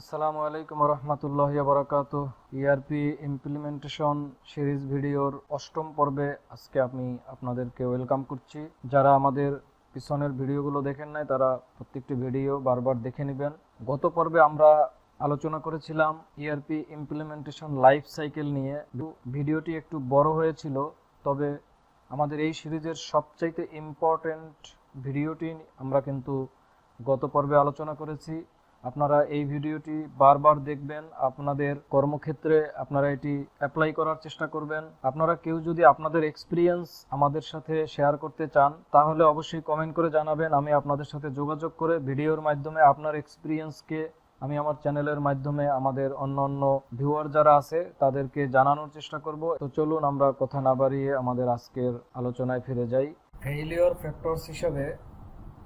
আসসালামু আলাইকুম রহমতুল্লাহ বারাকাত ERP implementation series ভিডিওর অষ্টম পর্বে আজকে আমি আপনাদেরকে ওয়েলকাম করছি। যারা আমাদের পিছনের ভিডিওগুলো দেখেন নাই, তারা প্রত্যেকটি ভিডিও বারবার দেখে নেবেন। গত পর্বে আমরা আলোচনা করেছিলাম ইআরপি ইমপ্লিমেন্টেশন লাইফ সাইকেল নিয়ে। ভিডিওটি একটু বড় হয়েছিল, তবে আমাদের এই সিরিজের সবচাইতে ইম্পর্ট্যান্ট ভিডিওটি আমরা কিন্তু গত পর্বে আলোচনা করেছি। আপনারা এই ভিডিওটি বারবার দেখবেন, আপনাদের কর্মক্ষেত্রে আপনারা এটি অ্যাপ্লাই করার চেষ্টা করবেন। আপনারা কেউ যদি আপনাদের এক্সপিরিয়েন্স আমাদের সাথে শেয়ার করতে চান, তাহলে অবশ্যই কমেন্ট করে জানাবেন, আমি আপনাদের সাথে যোগাযোগ করে ভিডিওর মাধ্যমে আপনার এক্সপিরিয়েন্সকে আমি আমার চ্যানেলের মাধ্যমে আমাদের অন্য অন্য ভিউয়ার যারা আছে, তাদেরকে জানানোর চেষ্টা করব। তো চলুন আমরা কথা না বাড়িয়ে আমাদের আজকের আলোচনায় ফিরে যাই। ফেইলিওর ফ্যাক্টরস হিসাবে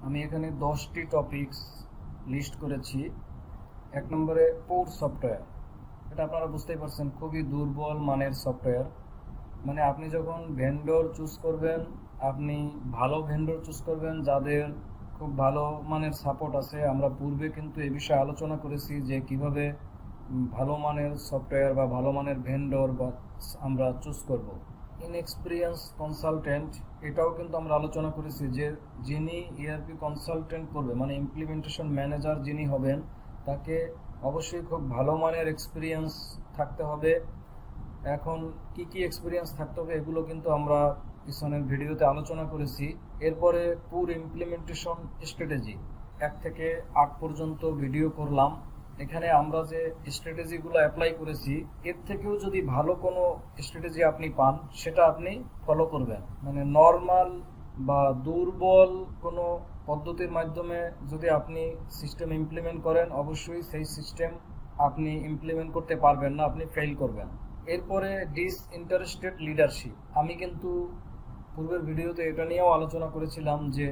আমি এখানে দশটি টপিকস লিস্ট করেছি। এক নম্বরে পোর সফটওয়্যার এটা আপনারা বুঝতেই পারছেন, খুবই দুর্বল মানের সফটওয়্যার মানে আপনি যখন ভেন্ডর চুজ করবেন, আপনি ভালো ভেন্ডর চুজ করবেন, যাদের খুব ভালো মানের সাপোর্ট আছে, আমরা পূর্বে কিন্তু এই বিষয়ে আলোচনা করেছি যে কীভাবে ভালো মানের সফটওয়্যার বা ভালো মানের ভেন্ডর বা আমরা চুজ করব। ইনএক্সপিরিয়েন্স কনসালটেন্ট এটাও কিন্তু আমরা আলোচনা করেছি যে যিনি ইআরপি কনসালটেন্ট করবে মানে ইমপ্লিমেন্টেশন ম্যানেজার যিনি হবেন, তাকে অবশ্যই খুব ভালো মানের এক্সপিরিয়েন্স থাকতে হবে। এখন কি কি এক্সপিরিয়েন্স থাকতে হবে এগুলো কিন্তু আমরা পিছনের ভিডিওতে আলোচনা করেছি। এরপরে পুর ইমপ্লিমেন্টেশন স্ট্র্যাটেজি এক থেকে আট পর্যন্ত ভিডিও করলাম। এখানে আমরা যে স্ট্র্যাটেজিগুলো অ্যাপ্লাই করেছি, এর থেকেও যদি ভালো কোনো স্ট্র্যাটেজি আপনি পান, সেটা আপনি ফলো করবেন। মানে নর্মাল বা দুর্বল কোনো পদ্ধতির মাধ্যমে যদি আপনি সিস্টেম ইমপ্লিমেন্ট করেন, অবশ্যই সেই সিস্টেম আপনি ইমপ্লিমেন্ট করতে পারবেন না, আপনি ফেল করবেন। এরপরে ডিস ইন্টারেস্টেড লিডারশিপ আমি কিন্তু পূর্বের ভিডিওতে এটা নিয়েও আলোচনা করেছিলাম যে,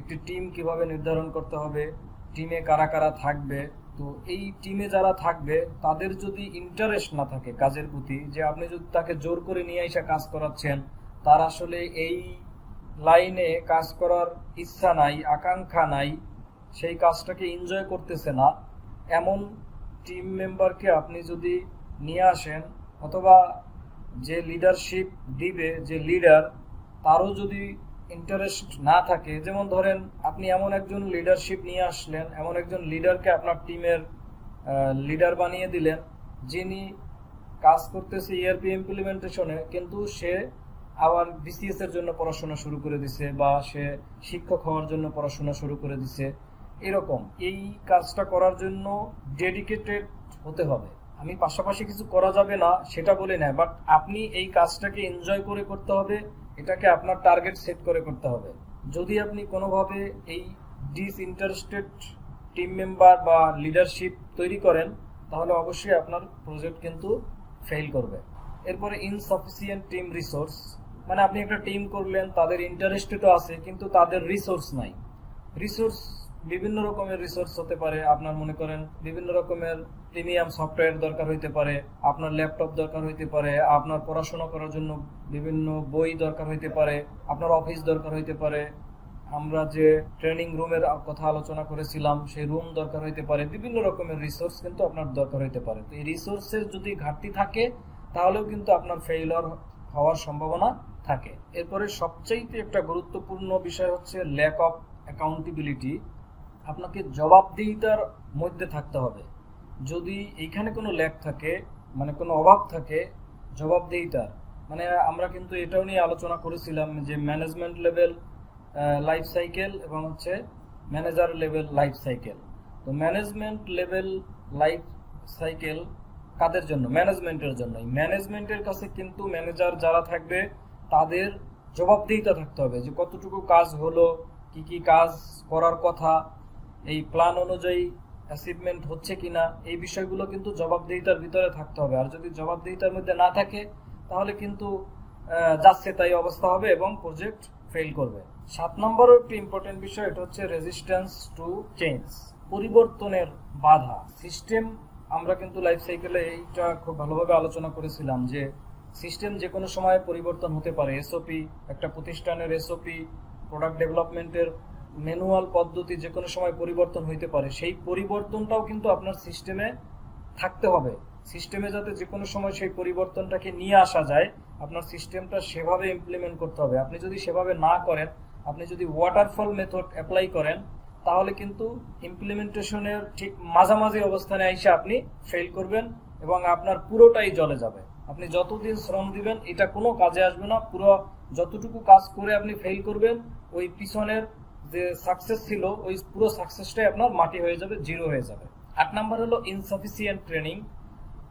একটি টিম কীভাবে নির্ধারণ করতে হবে টিমে কারা কারা থাকবে তো এই টিমে যারা থাকবে, তাদের যদি ইন্টারেস্ট না থাকে কাজের প্রতি, যে আপনি যদি তাকে জোর করে নিয়ে এসে কাজ করাচ্ছেন, তার আসলে এই লাইনে কাজ করার ইচ্ছা নাই, আকাঙ্ক্ষা নাই, সেই কাজটাকে এনজয় করতেছে না, এমন টিম মেম্বারকে আপনি যদি নিয়ে আসেন, অথবা যে লিডারশিপ দিবে, যে লিডার তারও যদি ইন্টারেস্ট না থাকে, যেমন ধরেন আপনি এমন একজন লিডারশিপ নিয়ে আসলেন, এমন একজন লিডারকে আপনার টিমের লিডার বানিয়ে দিলেন, যিনি কাজ করতেছে ইআরপি ইমপ্লিমেন্টেশনে কিন্তু সে আবার বিসিএস এর জন্য পড়াশোনা শুরু করে দিছে বা সে শিক্ষক হওয়ার জন্য পড়াশোনা শুরু করে দিছে। এরকম, এই কাজটা করার জন্য ডেডিকেটেড হতে হবে। আমি পাশাপাশি কিছু করা যাবে না, সেটা বলে না বাট আপনি এই কাজটাকে এনজয় করে করতে হবে। এটাকে আপনার টার্গেট সেট করে করতে হবে। যদি আপনি কোনোভাবে এই ডিসইন্টারেস্টেড টিম মেম্বার বা লিডারশিপ তৈরি করেন, তাহলে অবশ্যই আপনার প্রজেক্ট কিন্তু ফেল করবে। এরপরে ইনসাফিসিয়েন্ট টিম রিসোর্স মানে আপনি একটা টিম করলেন, তাদের ইন্টারেস্টেডও আছে, কিন্তু তাদের রিসোর্স নাই। রিসোর্স বিভিন্ন রকমের রিসোর্স হতে পারে, আপনার মনে করেন বিভিন্ন রকমের প্রিমিয়াম সফটওয়্যার দরকার হইতে পারে, আপনার ল্যাপটপ দরকার হইতে পারে, আপনার পড়াশোনা করার জন্য বিভিন্ন বই দরকার হইতে পারে, আপনার অফিস দরকার হইতে পারে। আমরা যে ট্রেনিং রুমের কথা আলোচনা করেছিলাম, সেই রুম দরকার হইতে পারে, বিভিন্ন রকমের রিসোর্স কিন্তু আপনার দরকার হইতে পারে। তো এই রিসোর্সের যদি ঘাটতি থাকে, তাহলেও কিন্তু আপনার ফেইলর হওয়ার সম্ভাবনা থাকে। এরপরে সবচাইতে একটা গুরুত্বপূর্ণ বিষয় হচ্ছে ল্যাক অফ অ্যাকাউন্টেবিলিটি আপনাকে জবাবদিহিতার মধ্যে থাকতে হবে। যদি এইখানে কোনো ল্যাক থাকে মানে কোনো অভাব থাকে জবাবদিহিতার মানে আমরা কিন্তু এটাও নিয়ে আলোচনা করেছিলাম যে ম্যানেজমেন্ট লেভেল লাইফ সাইকেল এবং হচ্ছে ম্যানেজার লেভেল লাইফ সাইকেল তো ম্যানেজমেন্ট লেভেল লাইফ সাইকেল কাদের জন্য? ম্যানেজমেন্টের জন্য। ম্যানেজমেন্টের কাছে কিন্তু ম্যানেজার যারা থাকবে, তাদের জবাবদিহিতা থাকতে হবে যে কতটুকু কাজ হলো, কি কি কাজ করার কথা এই প্ল্যান অনুযায়ী অ্যাচিভমেন্ট হচ্ছে কিনা, এই বিষয়গুলো কিন্তু জবাবদিহিতার ভিতরে থাকতে হবে। আর যদি জবাবদিহিতার মধ্যে না থাকে, তাহলে কিন্তু যাচ্ছে তাই অবস্থা হবে এবং প্রজেক্ট ফেল করবে। সাত নম্বরও একটি ইম্পর্টেন্ট বিষয়, এটা হচ্ছে রেজিস্ট্যান্স টু চেঞ্জ পরিবর্তনের বাধা। সিস্টেম আমরা কিন্তু লাইফ সাইকেলে এইটা খুব ভালোভাবে আলোচনা করেছিলাম যে সিস্টেম যে কোনো সময় পরিবর্তন হতে পারে। এসওপি একটা প্রতিষ্ঠানের এসওপি প্রোডাক্ট ডেভেলপমেন্টের ম্যানুয়াল পদ্ধতি যে কোনো সময় পরিবর্তন হইতে পারে, সেই পরিবর্তনটাও কিন্তু আপনার সিস্টেমে থাকতে হবে। সিস্টেমে যাতে যে কোনো সময় সেই পরিবর্তনটাকে নিয়ে আসা যায়, আপনার সিস্টেমটা সেভাবে ইমপ্লিমেন্ট করতে হবে। আপনি যদি সেভাবে না করেন, আপনি যদি ওয়াটারফল মেথড অ্যাপ্লাই করেন, তাহলে কিন্তু ইমপ্লিমেন্টেশনের ঠিক মাঝামাঝি অবস্থানে এসে আপনি ফেল করবেন এবং আপনার পুরোটাই জলে যাবে। আপনি যতদিন শ্রম দিবেন, এটা কোনো কাজে আসবে না। পুরো যতটুকু কাজ করে আপনি ফেল করবেন, ওই পিছনের যে সাকসেস ছিল, ওই পুরো সাকসেসটাই আপনার মাটি হয়ে যাবে জিরো হয়ে যাবে। আট নাম্বার হলো ইনসাফিসিয়েন্ট ট্রেনিং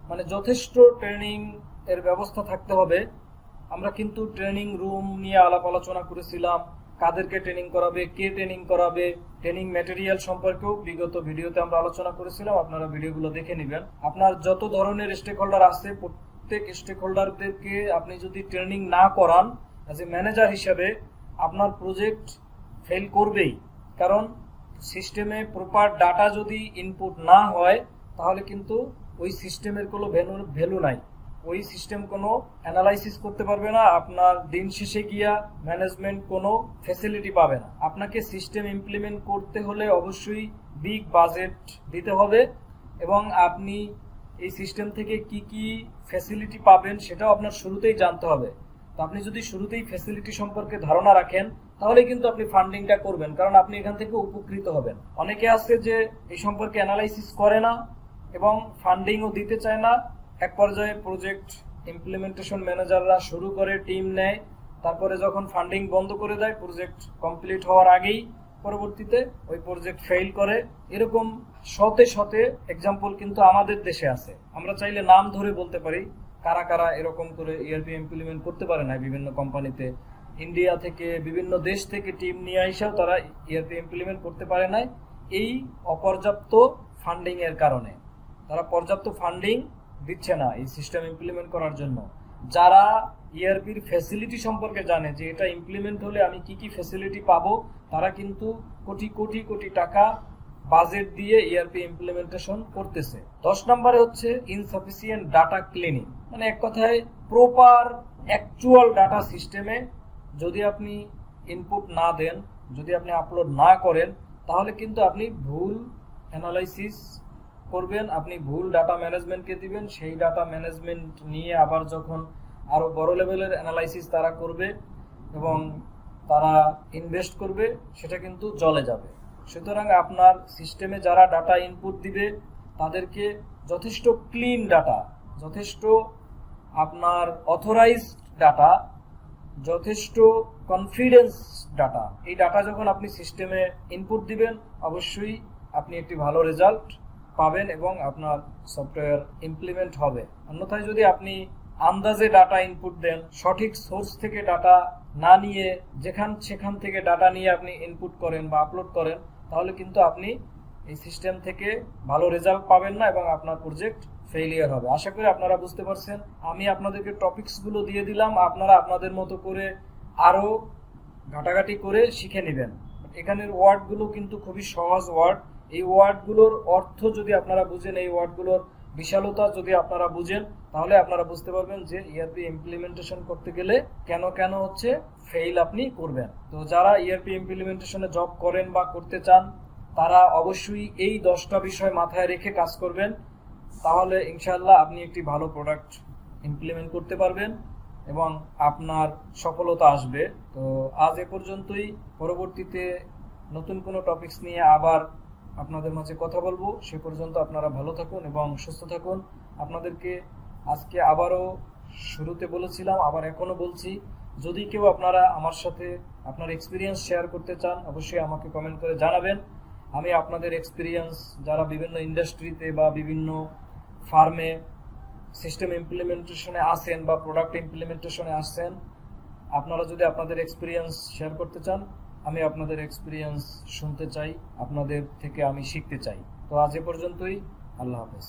মানে যথেষ্ট ট্রেনিং এর ব্যবস্থা থাকতে হবে। আমরা কিন্তু ট্রেনিং রুম নিয়ে আলাপ আলোচনা করেছিলাম, কাদেরকে ট্রেনিং করাবে, কে ট্রেনিং করাবে ট্রেনিং ম্যাটেরিয়াল সম্পর্কেও বিগত ভিডিওতে আমরা আলোচনা করেছিলাম, আপনারা ভিডিওগুলো দেখে নেবেন। আপনার যত ধরনের স্টেক হোল্ডার আছে, প্রত্যেক স্টেক হোল্ডারদেরকে আপনি যদি ট্রেনিং না করান অ্যাজ এ ম্যানেজার হিসেবে আপনার প্রজেক্ট ফেল করবেই। কারণ সিস্টেমে প্রপার ডাটা যদি ইনপুট না হয়, তাহলে কিন্তু ওই সিস্টেমের কোনো ভ্যালু ভ্যালু নাই। ওই সিস্টেম কোনো অ্যানালাইসিস করতে পারবে না, আপনার দিন শেষে গিয়া ম্যানেজমেন্ট কোনো ফেসিলিটি পাবে না। আপনাকে সিস্টেম ইমপ্লিমেন্ট করতে হলে অবশ্যই বিগ বাজেট দিতে হবে এবং আপনি এই সিস্টেম থেকে কি কি ফ্যাসিলিটি পাবেন সেটাও আপনার শুরুতেই জানতে হবে। তো আপনি যদি শুরুতেই ফ্যাসিলিটি সম্পর্কে ধারণা রাখেন তাহলে কিন্তু আপনি ফান্ডিংটা করবেন, কারণ আপনি এখান থেকে উপকৃত হবেন। অনেকে আছে যে এই সম্পর্কে অ্যানালাইসিস করে না এবং ফান্ডিংও দিতে চায় না। এক পর্যায়ে প্রজেক্ট ইমপ্লিমেন্টেশন ম্যানেজাররা শুরু করে টিম নেয়, তারপরে যখন ফান্ডিং বন্ধ করে দেয় প্রজেক্ট কমপ্লিট হওয়ার আগেই পরবর্তীতে ওই প্রজেক্ট ফেল করে। এরকম শতে শতে এক্সাম্পল কিন্তু আমাদের দেশে আছে। আমরা চাইলে নাম ধরে বলতে পারি, কারা কারা এরকম করে ইআরপি ইমপ্লিমেন্ট করতে পারে না বিভিন্ন কোম্পানিতে ইন্ডিয়া থেকে বিভিন্ন দেশ থেকে টিম নিয়ে আইসাও তারা E ইমপ্লিমেন্ট করতে পারে নাই। এই অপর্যাপ্ত ফান্ডিং এর কারণে। তারা পর্যাপ্ত ফান্ডিং দিচ্ছে না এই সিস্টেম ইমপ্লিমেন্ট করার জন্য। যারা ইআরপির ফ্যাসিলিটি সম্পর্কে জানে যে এটা ইমপ্লিমেন্ট হলে আমি কি কি ফ্যাসিলিটি পাবো, তারা কিন্তু কোটি কোটি কোটি টাকা বাজেট দিয়ে ইআরপি ইমপ্লিমেন্টেশন করতেছে। দশ নম্বরে হচ্ছে ইনসাফিসিয়েন্ট ডাটা ক্লিনিং মানে এক কথায় প্রপার অ্যাকচুয়াল ডাটা সিস্টেমে যদি আপনি ইনপুট না দেন, যদি আপনি আপলোড না করেন, তাহলে কিন্তু আপনি ভুল অ্যানালাইসিস করবেন, আপনি ভুল ডাটা ম্যানেজমেন্টকে দিবেন, সেই ডাটা ম্যানেজমেন্ট নিয়ে আবার যখন আরও বড় লেভেলের অ্যানালাইসিস তারা করবে এবং তারা ইনভেস্ট করবে, সেটা কিন্তু জলে যাবে। সুতরাং আপনার সিস্টেমে যারা ডাটা ইনপুট দিবে, তাদেরকে যথেষ্ট ক্লিন ডাটা যথেষ্ট আপনার অথরাইজড ডাটা যথেষ্ট কনফিডেন্স ডাটা এই ডাটা যখন আপনি সিস্টেমে ইনপুট দিবেন, অবশ্যই আপনি একটি ভালো রেজাল্ট পাবেন এবং আপনার সফটওয়্যার ইমপ্লিমেন্ট হবে। অন্যথায় যদি আপনি আন্দাজে ডাটা ইনপুট দেন, সঠিক সোর্স থেকে ডাটা না নিয়ে যেখান, সেখান থেকে ডাটা নিয়ে আপনি ইনপুট করেন বা আপলোড করেন, তাহলে কিন্তু আপনি এই সিস্টেম থেকে ভালো রেজাল্ট পাবেন না এবং আপনার প্রজেক্ট ফেলিয়ার হবে। আশা করি আপনারা বুঝতে পারছেন। আমি আপনাদেরকে টপিকসগুলো দিয়ে দিলাম। আপনারা আপনাদের মতো করে আরও ঘাটাঘাটি করে শিখে নেবেন। এখানের ওয়ার্ডগুলো কিন্তু খুবই সহজ ওয়ার্ড এই ওয়ার্ডগুলোর অর্থ যদি আপনারা বুঝেন, এই ওয়ার্ডগুলোর বিশালতা যদি আপনারা বুঝেন, তাহলে আপনারা বুঝতে পারবেন যে E ইআরপি ইমপ্লিমেন্টেশন করতে গেলে কেন কেন হচ্ছে ফেইল আপনি করবেন। তো যারা E ইআরপি ইমপ্লিমেন্টেশনে জব করেন বা করতে চান, তারা অবশ্যই এই দশটা বিষয় মাথায় রেখে কাজ করবেন। তাহলে ইনশাল্লাহ আপনি একটি ভালো প্রোডাক্ট ইমপ্লিমেন্ট করতে পারবেন এবং আপনার সফলতা আসবে। তো আজ এ পর্যন্তই। পরবর্তীতে নতুন কোনো টপিকস নিয়ে আবার আপনাদের মাঝে কথা বলব। সে পর্যন্ত আপনারা ভালো থাকুন এবং সুস্থ থাকুন। আপনাদেরকে আজকে আবারও শুরুতে বলেছিলাম, আবার এখনও বলছি, যদি কেউ আপনারা আমার সাথে আপনার এক্সপিরিয়েন্স শেয়ার করতে চান, অবশ্যই আমাকে কমেন্ট করে জানাবেন। আমি আপনাদের এক্সপিরিয়েন্স যারা বিভিন্ন ইন্ডাস্ট্রিতে বা বিভিন্ন ফার্মে সিস্টেম ইমপ্লিমেন্টেশনে আসেন বা প্রোডাক্ট ইমপ্লিমেন্টেশনে আসছেন আপনারা যদি আপনাদের এক্সপিরিয়েন্স শেয়ার করতে চান, আমি আপনাদের এক্সপিরিয়েন্স শুনতে চাই, আপনাদের থেকে আমি শিখতে চাই। তো আজ এ পর্যন্তই, আল্লাহ হাফেজ।